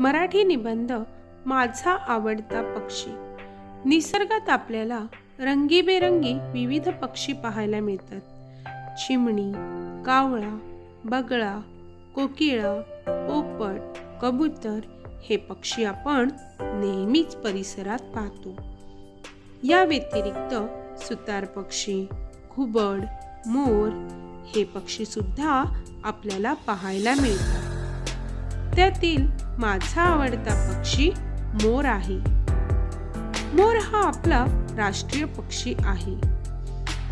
मराठी निबंध माझा आवडता पक्षी. निसर्गात आपल्याला रंगीबेरंगी विविध पक्षी पाहायला मिळतात. चिमणी कावळा बगळा कोकिळा पोपट कबूतर हे पक्षी आपण नेहमीच परिसरात पाहतो. या व्यतिरिक्त सुतार पक्षी घुबड मोर हे पक्षी सुद्धा आपल्याला पाहायला मिळतात. त्यातील माझा आवडता पक्षी मोर आहे. मोर हा आपला राष्ट्रीय पक्षी आहे.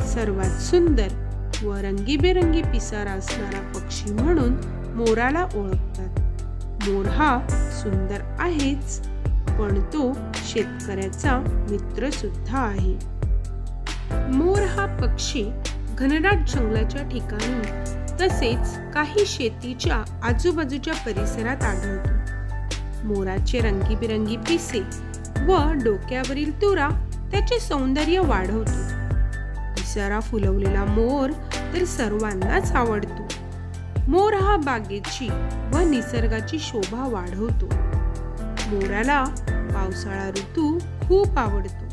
सर्वात सुंदर व रंगीबेरंगी पिसारा असणारा पक्षी म्हणून मोराला ओळखतात. मोर हा सुंदर आहेच पण तो शेतकऱ्याचा मित्र सुद्धा आहे. मोर हा पक्षी घनदाट जंगलाच्या ठिकाणी तसेच काही शेतीच्या आजूबाजूच्या परिसरात आढळतो. मोराचे रंगीबिरंगी पिसे व डोक्यावरील तुरा त्याचे सौंदर्य वाढवतो. पिसारा फुलवलेला मोर तर सर्वांनाच आवडतो. मोर हा बागेची व निसर्गाची शोभा वाढवतो. मोराला पावसाळा ऋतू खूप आवडतो.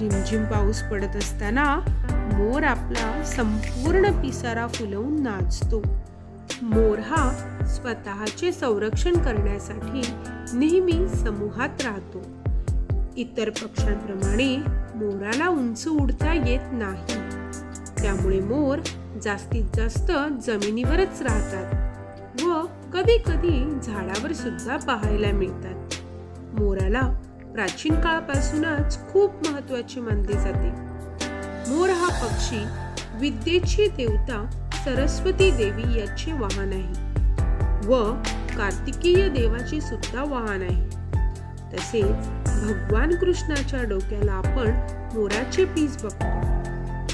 रिमझिम पाऊस पडत असताना मोर आपला संपूर्ण पिसारा फुलवून नाचतो. मोर हा स्वतःचे संरक्षण करण्यासाठी नेहमी समूहात राहतो. इतर पक्ष्यांप्रमाणे मोराला उंच उडता येत नाही. त्यामुळे मोर जास्तीत जास्त जमिनीवरच राहतात व कधी कधी झाडावर सुद्धा पाहायला मिळतात. मोराला प्राचीन काळापासूनच खूप महत्त्वाचे मानले जाते. मोर हा पक्षी विद्येची देवता सरस्वती देवी याचे वाहन आहे. व कार्तिकीय देवाची सुद्धा वाहन आहे. तसेच भगवान कृष्णाच्या डोक्याला आपण मोराचे पीस बघतो.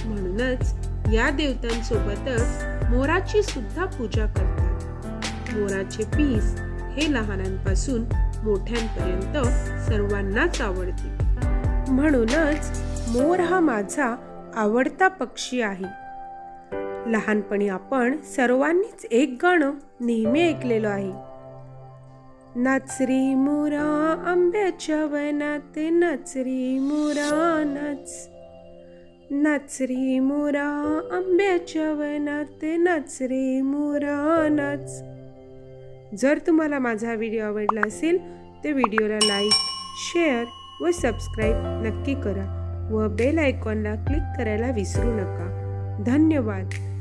म्हणूनच या देवतांसोबतच मोराची सुद्धा पूजा करतात. मोराचे पीस हे लहानांपासून मोठ्यांपर्यंत सर्वांनाच आवडते. म्हणूनच मोर हा माझा आवडता पक्षी आहे. लहानपणी आपण सर्वांनीच एक गाणं नेहमी ऐकलेलं आहे. नाचरी मोरा आंब्याच्या वनात नाच मोरा नाच. नाचरी मोरा आंब्याच्या वनात नाच रे मोरा नाच. जर तुम्हाला माझा व्हिडिओ आवडला असेल तर व्हिडिओला लाईक शेअर व सबस्क्राईब नक्की करा व बेल आयकॉनला क्लिक करायला विसरू नका. धन्यवाद.